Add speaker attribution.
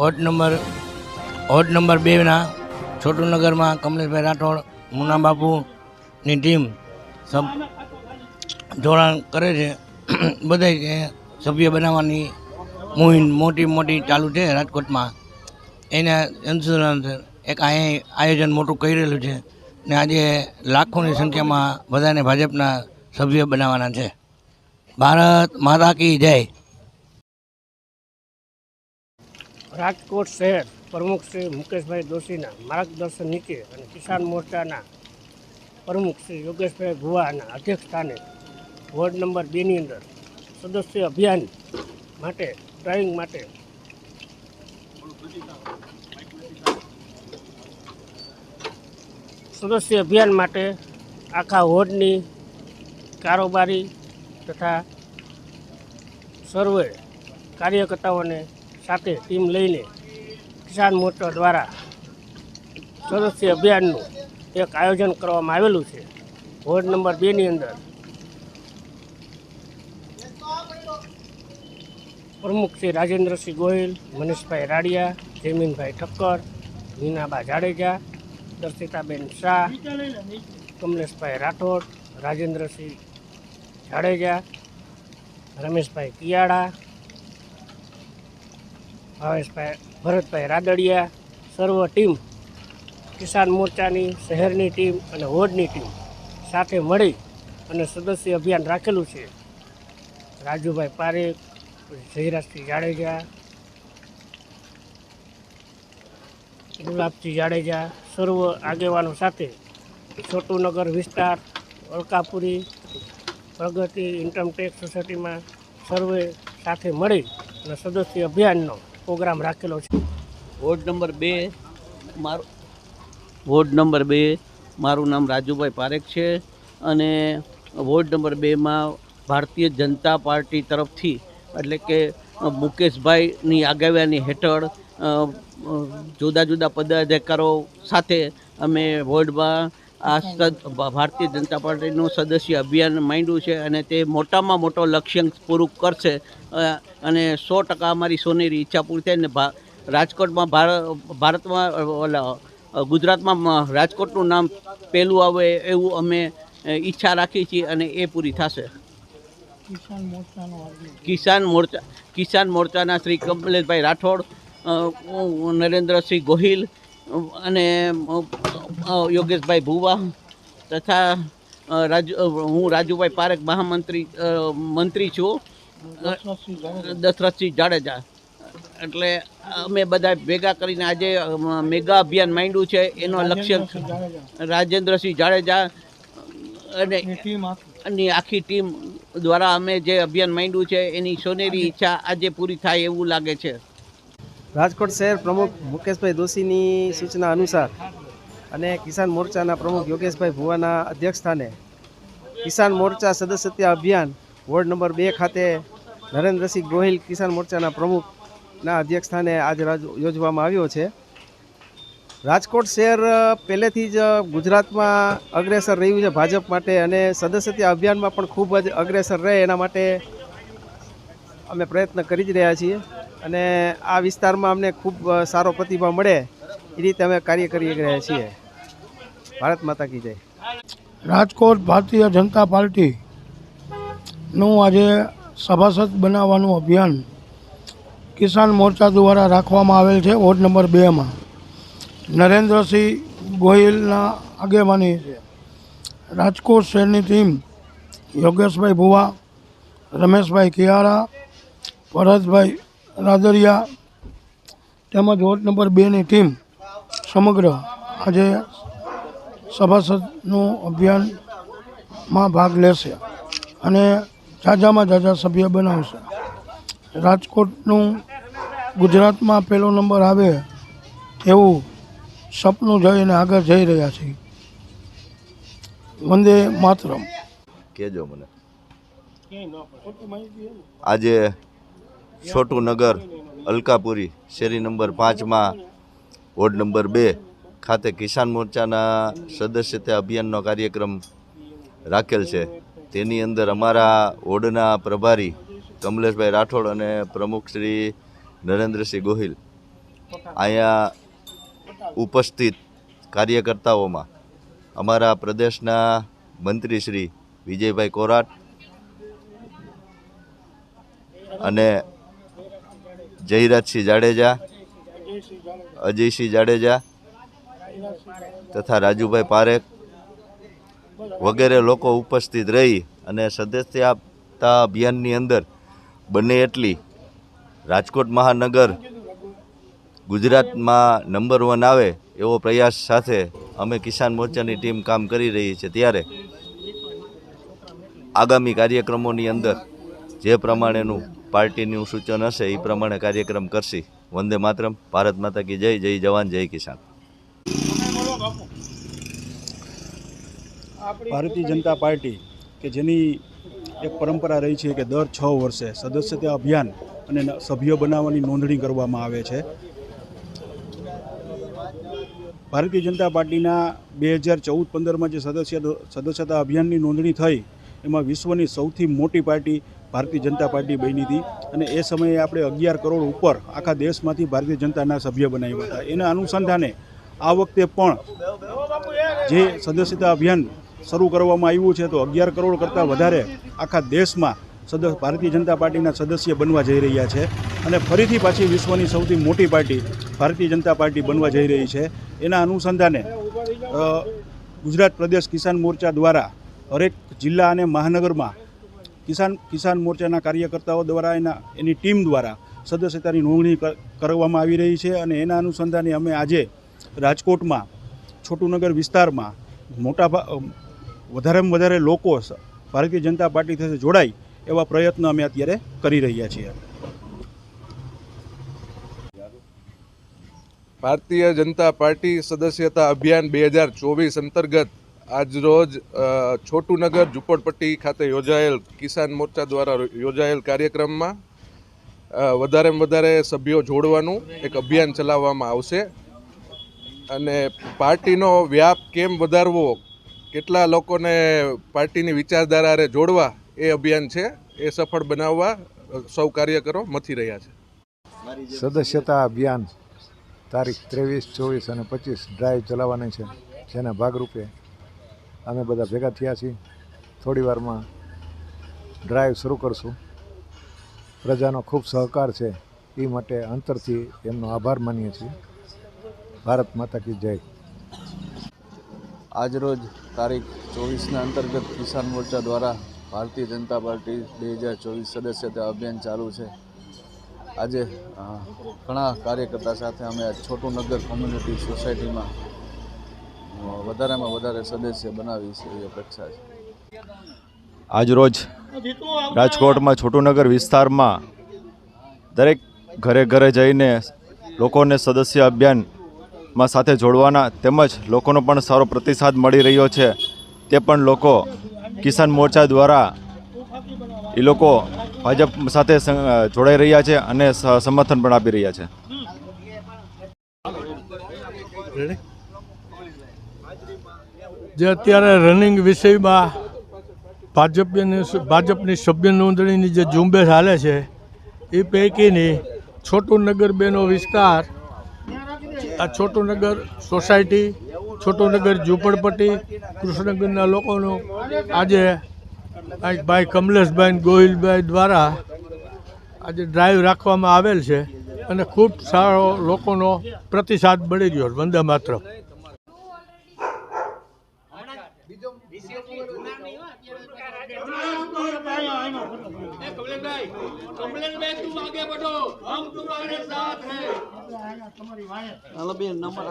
Speaker 1: Ward number ward number બેના છોટુનગરમાં કમલેશભાઈ રાઠોડ, મુના બાપુની team સબ જોડાણ કરે છે. બધા સભ્ય બનાવવાની મુહિમ મોટી મોટી ચાલુ છે રાજકોટમાં. એને અનુસરણ એક અહીંયા આયોજન મોટું કરી રહેલું છે ને આજે લાખોની સંખ્યામાં બધાને ભાજપના સભ્ય બનાવવાના છે. ભારત માતા કી જય.
Speaker 2: રાજકોટ શહેર પ્રમુખ શ્રી મુકેશભાઈ દોશીના માર્ગદર્શન નીચે અને કિસાન મોરચાના પ્રમુખ શ્રી યોગેશભાઈ ભુવાના અધ્યક્ષસ્થાને વોર્ડ નંબર બેની અંદર સદસ્ય અભિયાન માટે, ડ્રાઇવિંગ માટે સદસ્ય અભિયાન માટે આખા વોર્ડની કારોબારી તથા સર્વે કાર્યકર્તાઓને સાથે ટીમ લઈને કિસાન મોરચા દ્વારા સદસ્ય અભિયાનનું એક આયોજન કરવામાં આવેલું છે. વોર્ડ નંબર બેની અંદર પ્રમુખ શ્રી રાજેન્દ્રસિંહ ગોહિલ, મનીષભાઈ રાડિયા, જયમીનભાઈ ઠક્કર મીનાબા જાડેજા, દર્શિતાબેન શાહ, કમલેશભાઈ રાઠોડ, રાજેન્દ્રસિંહ જાડેજા, રમેશભાઈ કિયાળા ભાવેશભાઈ, ભરતભાઈ રાદડિયા, સર્વ ટીમ, કિસાન મોરચાની શહેરની ટીમ અને વોર્ડની ટીમ સાથે મળી અને સદસ્ય અભિયાન રાખેલું છે. રાજુભાઈ પારેખ, જયરાજસિંહ જાડેજા, ગુલાબસિંહ જાડેજા, સર્વ આગેવાનો સાથે છોટુનગર વિસ્તાર અલકાપુરી પ્રગતિ ઇન્કમટેક્સ સોસાયટીમાં સર્વે સાથે મળી અને સદસ્ય અભિયાનનો પ્રોગ્રામ રાખેલો છે.
Speaker 3: વોર્ડ નંબર બે, મારું, વોર્ડ નંબર બે, મારું નામ રાજુભાઈ પારેખ છે અને વોર્ડ નંબર બેમાં ભારતીય જનતા પાર્ટી તરફથી, એટલે કે મુકેશભાઈની આગેવાની હેઠળ જુદા જુદા પદાધિકારો સાથે અમે વોર્ડમાં આ ભારતીય જનતા પાર્ટીનું સદસ્ય અભિયાન માંડ્યું છે અને તે મોટામાં મોટો લક્ષ્યાંક પૂરું કરશે. અને સો ટકા અમારી સોનેરી ઈચ્છા પૂરી થાય ને ભા- રાજકોટમાં ભાર- ભારતમાં ઓલા ગુજરાતમાં રાજકોટનું નામ પહેલું આવે એવું અમે ઈચ્છા રાખી છીએ અને એ પૂરી થશે. કિસાન મોરચા કિસાન મોરચાના શ્રી કમલેશભાઈ રાઠોડ નરેન્દ્રસિંહ ગોહિલ અને યોગેશભાઈ ભુવા તથા રાજુ હું રાજુભાઈ પારેખ મહામંત્રી મંત્રી છું. દશરથસિંહ જાડેજા. એટલે અમે બધા ભેગા કરીને આજે મેગા અભિયાન માંડ્યું છે. એનો લક્ષ્ય રાજેન્દ્રસિંહ જાડેજા. અને અને આખી ટીમ દ્વારા અમે જે અભિયાન માંડ્યું છે એની સોનેરી ઈચ્છા આજે પૂરી થાય એવું લાગે છે.
Speaker 4: રાજકોટ શહેર પ્રમુખ મુકેશભાઈ દોશીની સૂચના અનુસાર અને કિસાન મોરચાના પ્રમુખ યોગેશભાઈ ભુવાના અધ્યક્ષસ્થાને કિસાન મોરચા સદસ્યતા અભિયાન વોર્ડ નંબર બે ખાતે નરેન્દ્રસિંહ ગોહિલ કિસાન મોરચાના પ્રમુખના અધ્યક્ષસ્થાને આજે યોજવામાં આવ્યો છે. રાજકોટ શહેર પહેલેથી જ ગુજરાતમાં અગ્રેસર રહ્યું છે ભાજપ માટે અને સદસ્યતા અભિયાનમાં પણ ખૂબ જ અગ્રેસર રહે એના માટે અમે પ્રયત્ન કરી જ રહ્યા છીએ. અને આ વિસ્તારમાં અમને ખૂબ સારો પ્રતિભાવ મળે એ રીતે અમે કાર્ય કરી રહ્યા છીએ. ભારત માતા કી જય.
Speaker 5: રાજકોટ ભારતીય જનતા પાર્ટીનું આજે સભાસદ બનાવવાનું અભિયાન કિસાન મોરચા દ્વારા રાખવામાં આવેલ છે, વોર્ડ નંબર બેમાં નરેન્દ્રસિંહ ગોહિલના આગેવાની છે. રાજકોટ શહેરની ટીમ યોગેશભાઈ ભુવા, રમેશભાઈ કિયાળા ભરતભાઈ રાદડિયા તેમજ વોર્ડ નંબર બેની ટીમ સમગ્ર આજે સભાસદનું અભિયાનમાં ભાગ લેશે અને ઝાઝામાં ઝાઝા સભ્ય બનાવશે. રાજકોટનું ગુજરાતમાં પહેલો નંબર આવે એવું સપનું જોઈને આગળ જઈ રહ્યા છીએ. વંદે માતરમ.
Speaker 6: કહેજો મને. આજે છોટું નગર, અલકાપુરી, શેરી નંબર પાંચમાં વોર્ડ નંબર બે, ખાતે કિસાન મોરચાના સદસ્યતા અભિયાનનો કાર્યક્રમ રાખેલ છે. તેની અંદર અમારા વોર્ડના પ્રભારી કમલેશભાઈ રાઠોડ અને પ્રમુખ શ્રી નરેન્દ્રસિંહ ગોહિલ અહીંયા ઉપસ્થિત કાર્યકર્તાઓમાં અમારા પ્રદેશના મંત્રી શ્રી વિજયભાઈ કોરાટ અને જયરાજસિંહ જાડેજા, અજયસિંહ જાડેજા તથા રાજુભાઈ પારેખ વગેરે લોકો ઉપસ્થિત રહી અને સદસ્ય આપતા અભિયાનની અંદર બને એટલી રાજકોટ મહાનગર ગુજરાતમાં નંબર વન આવે એવો પ્રયાસ સાથે અમે કિસાન મોરચાની ટીમ કામ કરી રહી છે ત્યારે આગામી કાર્યક્રમોની અંદર જે પ્રમાણેનું પાર્ટીનું સૂચન હશે, એ પ્રમાણે કાર્યક્રમ કરશી. વંદે માતરમ. ભારત માતા કી જય જય જવાન, જય કિસાન.
Speaker 7: ભારતીય જનતા પાર્ટી, કે જેની એક પરંપરા રહી છે કે દર છ વર્ષે સદસ્યતા અભિયાન અને સભ્યો બનાવવાની નોંધણી કરવામાં આવે છે. ભારતીય જનતા પાર્ટીના બે હજાર ચૌદ પંદરમાં જે સદસ્ય સદસ્યતા અભિયાનની નોંધણી થઈ એમાં વિશ્વની સૌથી મોટી પાર્ટી ભારતીય જનતા પાર્ટી બની હતી અને એ સમયે આપણે અગિયાર કરોડ ઉપર આખા દેશમાંથી ભારતીય જનતાના સભ્ય બનાવ્યા હતા. એના અનુસંધાને આ વખતે પણ જે સદસ્યતા અભિયાન શરૂ કરવામાં આવ્યું છે, તો અગિયાર કરોડ કરતાં વધારે આખા દેશમાં સદસ્ય ભારતીય જનતા પાર્ટીના સદસ્ય બનવા જઈ રહ્યા છે અને ફરીથી પાછી વિશ્વની સૌથી મોટી પાર્ટી ભારતીય જનતા પાર્ટી બનવા જઈ રહી છે. એના અનુસંધાને ગુજરાત પ્રદેશ કિસાન મોરચા દ્વારા હરેક જિલ્લા અને મહાનગરમાં કિસાન કિસાન મોરચાના કાર્યકર્તાઓ દ્વારા એના એની ટીમ દ્વારા સદસ્યતાની નોંધણી કર- કરવામાં આવી રહી છે અને એના અનુસંધાને અમે આજે રાજકોટમાં, છોટુનગર વિસ્તારમાં મોટા વધારેમાં વધારે લોકો ભારતીય જનતા પાર્ટી સાથે જોડાય એવા પ્રયત્ન અમે અત્યારે કરી રહ્યા છીએ.
Speaker 8: ભારતીય જનતા પાર્ટી સદસ્યતા અભિયાન બે હજાર ચોવીસ અંતર્ગત આજરોજ છોટુનગર ઝુંપડપટ્ટી ખાતે યોજાયેલ કિસાન મોરચા દ્વારા યોજાયેલ કાર્યક્રમમાં વધારેમાં વધારે સભ્યો જોડવાનું એક અભિયાન ચલાવવામાં આવશે. અને પાર્ટીનો વ્યાપ કેમ વધારવો કેટલા લોકોને પાર્ટીની વિચારધારા જોડવા એ અભિયાન છે એ સફળ બનાવવા સૌ કાર્યકરો મથી રહ્યા છે.
Speaker 9: સદસ્યતા અભિયાન તારીખ ત્રેવીસ ચોવીસ અને પચીસ ડ્રાઈવ ચલાવવાની છે. જેના ભાગરૂપે અમે બધા ભેગા થયા છીએ. થોડી વારમાં ડ્રાઈવ શરૂ કરશું. પ્રજાનો ખૂબ સહકાર છે. એ માટે અંતરથી એમનો આભાર માનીએ છીએ. ભારત માતા કી જય.
Speaker 10: આજરોજ તારીખ ચોવીસના અંતર્ગત કિસાન મોરચા દ્વારા ભારતીય જનતા પાર્ટી બે હજાર ચોવીસ સદસ્યતા અભિયાન ચાલુ છે. આજે ઘણા કાર્યકર્તા સાથે અમે છોટું નગર કોમ્યુનિટી સોસાયટીમાં વધારેમાં વધારે સદસ્ય બનાવી છે એવી અપેક્ષા છે.
Speaker 11: આજરોજ રાજકોટમાં છોટુનગર વિસ્તારમાં દરેક ઘરે ઘરે જઈને લોકોને સદસ્ય અભિયાનમાં સાથે જોડવાના તેમજ લોકોનો પણ સારો પ્રતિસાદ મળી રહ્યો છે. તે પણ લોકો કિસાન મોરચા દ્વારા એ લોકો ભાજપ સાથે જોડાઈ રહ્યા છે અને સ- સમર્થન પણ આપી રહ્યા છે.
Speaker 5: જે અત્યારે રનિંગ વિષયમાં ભાજપની ભાજપની સભ્ય નોંધણીની જે ઝુંબેશ હાલે છે, એ પૈકીની છોટુનગર બેનો વિસ્તાર, આ છોટુનગર સોસાયટી, છોટુનગર ઝૂંપડપટ્ટી, કૃષ્ણનગરના લોકોનું આજે ભાઈ કમલેશભાઈ ગોહિલભાઈ દ્વારા આજે ડ્રાઈવ રાખવામાં આવેલ છે અને ખૂબ સારો લોકોનો પ્રતિસાદ મળી રહ્યો છે. વંદે માતરમ
Speaker 3: હાલો બેન નંબર